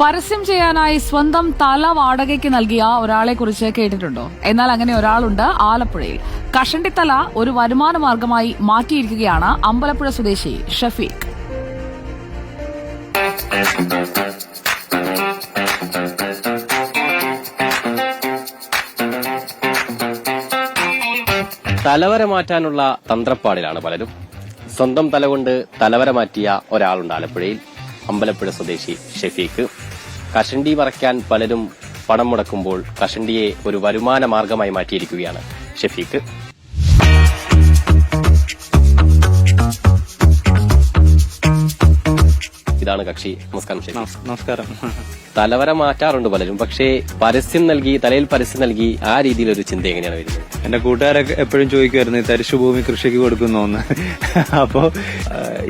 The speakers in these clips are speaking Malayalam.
പരസ്യം ചെയ്യാനായി സ്വന്തം തല വാടകയ്ക്ക് നൽകിയ ഒരാളെ കുറിച്ച് കേട്ടിട്ടുണ്ടോ? എന്നാൽ അങ്ങനെ ഒരാളുണ്ട് ആലപ്പുഴയിൽ. കഷണ്ടിത്തല ഒരു വരുമാന മാർഗമായി മാറ്റിയിരിക്കുകയാണ് അമ്പലപ്പുഴ സ്വദേശി ഷഫീഖ്. തലവര മാറ്റാനുള്ള തന്ത്രപ്പാടിലാണ് പലരും. സ്വന്തം തല കൊണ്ട് തലവര മാറ്റിയ ഒരാളുണ്ട് ആലപ്പുഴയിൽ. അമ്പലപ്പുഴ സ്വദേശി ഷെഫീഖ്. കഷണ്ടി മറയ്ക്കാൻ പലരും പണം മുടക്കുമ്പോൾ കഷണ്ടിയെ ഒരു വരുമാന മാർഗമായി മാറ്റിയിരിക്കുകയാണ് ഷെഫീഖ്. ഇതാണ് കക്ഷി. നമസ്കാരം നമസ്കാരം. തലവര മാറ്റാറുണ്ട് പലരും പക്ഷേ പരസ്യം നൽകി തലയിൽ പരസ്യം നൽകി ആ രീതിയിൽ ഒരു ചിന്ത എങ്ങനെയാണ് വരുന്നത്? എന്റെ കൂട്ടുകാരൊക്കെ എപ്പോഴും ചോദിക്കുമായിരുന്നു ഈ തരിശുഭൂമി കൃഷിക്ക് കൊടുക്കുന്നോന്ന്. അപ്പോ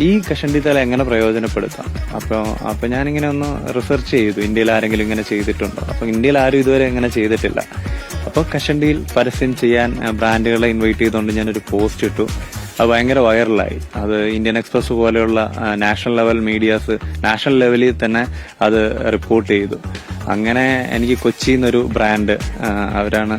ഈ കഷണ്ടി തല എങ്ങനെ പ്രയോജനപ്പെടുത്താം? അപ്പൊ അപ്പൊ ഞാനിങ്ങനെ ഒന്ന് റിസർച്ച് ചെയ്തു ഇന്ത്യയിൽ ആരെങ്കിലും ഇങ്ങനെ ചെയ്തിട്ടുണ്ടോ? അപ്പൊ ഇന്ത്യയിൽ ആരും ഇതുവരെ ഇങ്ങനെ ചെയ്തിട്ടില്ല. അപ്പൊ കഷണ്ടിയിൽ പരസ്യം ചെയ്യാൻ ബ്രാൻഡുകളെ ഇൻവൈറ്റ് ചെയ്തുകൊണ്ട് ഞാനൊരു പോസ്റ്റ് ഇട്ടു. അത് ഭയങ്കര വൈറലായി. അത് ഇന്ത്യൻ എക്സ്പ്രസ് പോലെയുള്ള നാഷണൽ ലെവൽ മീഡിയാസ് നാഷണൽ ലെവലിൽ തന്നെ അത് റിപ്പോർട്ട് ചെയ്തു. അങ്ങനെ എനിക്ക് കൊച്ചിയിൽ നിന്നൊരു ബ്രാൻഡ് അവരാണ്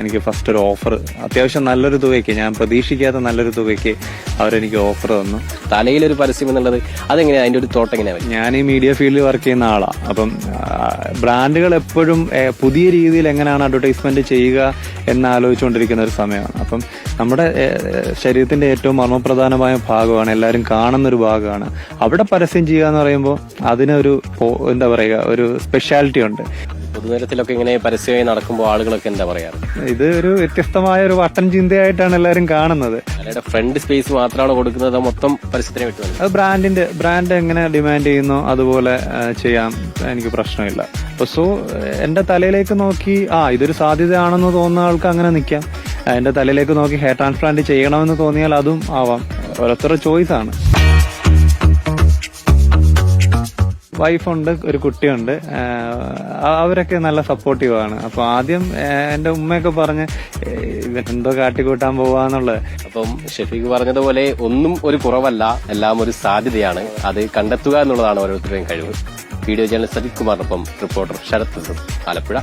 എനിക്ക് ഫസ്റ്റ് ഒരു ഓഫർ അത്യാവശ്യം നല്ലൊരു തുകയ്ക്ക് ഞാൻ പ്രതീക്ഷിക്കാത്ത നല്ലൊരു തുകയ്ക്ക് അവരെനിക്ക് ഓഫർ തന്നു. തലയിലൊരു പരസ്യം എന്നുള്ളത് അതെങ്ങനെയാ? അതിന്റെ ഒരു തോട്ടം എങ്ങനെയാണ്? ഞാൻ ഈ മീഡിയ ഫീൽഡിൽ വർക്ക് ചെയ്യുന്ന ആളാണ് അപ്പം ബ്രാൻഡുകൾ എപ്പോഴും പുതിയ രീതിയിൽ എങ്ങനെയാണ് അഡ്വർടൈസ്മെന്റ് ചെയ്യുക എന്ന് ആലോചിച്ചുകൊണ്ടിരിക്കുന്ന ഒരു സമയമാണ്. അപ്പം നമ്മുടെ ശരീരത്തിന്റെ ഏറ്റവും മർമ്മപ്രധാനമായ ഭാഗമാണ് എല്ലാവരും കാണുന്ന ഒരു ഭാഗമാണ്. അവിടെ പരസ്യം ചെയ്യുക എന്ന് പറയുമ്പോൾ അതിനൊരു എന്താ പറയുക ഒരു സ്പെഷ്യാലിറ്റി ഉണ്ട് പൊതുതലത്തിലൊക്കെ ഇങ്ങനെ പരസ്യമായി നടക്കുമ്പോൾ ആളുകളൊക്കെ എന്താ പറയാറ്? ഇത് ഒരു വ്യത്യസ്തമായ ഒരു വട്ടൻ ചിന്തയായിട്ടാണ് എല്ലാവരും കാണുന്നത്. ഫ്രണ്ട് സ്പേസ് മാത്രമാണ് കൊടുക്കുന്നത് മൊത്തം പരസ്യത്തിനെ വിട്ടു അത് ബ്രാൻഡിന്റെ ബ്രാൻഡ് എങ്ങനെ ഡിമാൻഡ് ചെയ്യുന്നു അതുപോലെ ആ, ചെയ്യാം. എനിക്ക് പ്രശ്നമില്ല. അപ്പൊ സോ എന്റെ തലയിലേക്ക് നോക്കി ആ ഇതൊരു സാധ്യതയാണെന്ന് തോന്നുന്ന ആൾക്ക് അങ്ങനെ നിൽക്കാം ആ, എന്റെ തലയിലേക്ക് നോക്കി ഹെയർ ട്രാൻസ്പ്ലാന്റ് ചെയ്യണമെന്ന് തോന്നിയാൽ അതും ആവാം. ഓരോരുത്തരുടെ ചോയ്സ് വൈഫുണ്ട് ഒരു കുട്ടിയുണ്ട്. അവരൊക്കെ നല്ല സപ്പോർട്ടീവ് ആണ്. അപ്പൊ ആദ്യം എന്റെ ഉമ്മയൊക്കെ പറഞ്ഞ് "ഏ, ഇവൻ എന്തോ കാട്ടിക്കൂട്ടാൻ പോവാന്നുള്ളത്. അപ്പം ഷെഫീഖ് പറഞ്ഞതുപോലെ ഒന്നും ഒരു കുറവല്ല എല്ലാം ഒരു സാധ്യതയാണ്. അത് കണ്ടെത്തുക എന്നുള്ളതാണ് ഓരോരുത്തരുടെയും കഴിവ്. വീഡിയോ ജേർണലിസ്റ്റ് സജിത് കുമാറിനൊപ്പം റിപ്പോർട്ടർ ശരത് ആലപ്പുഴ.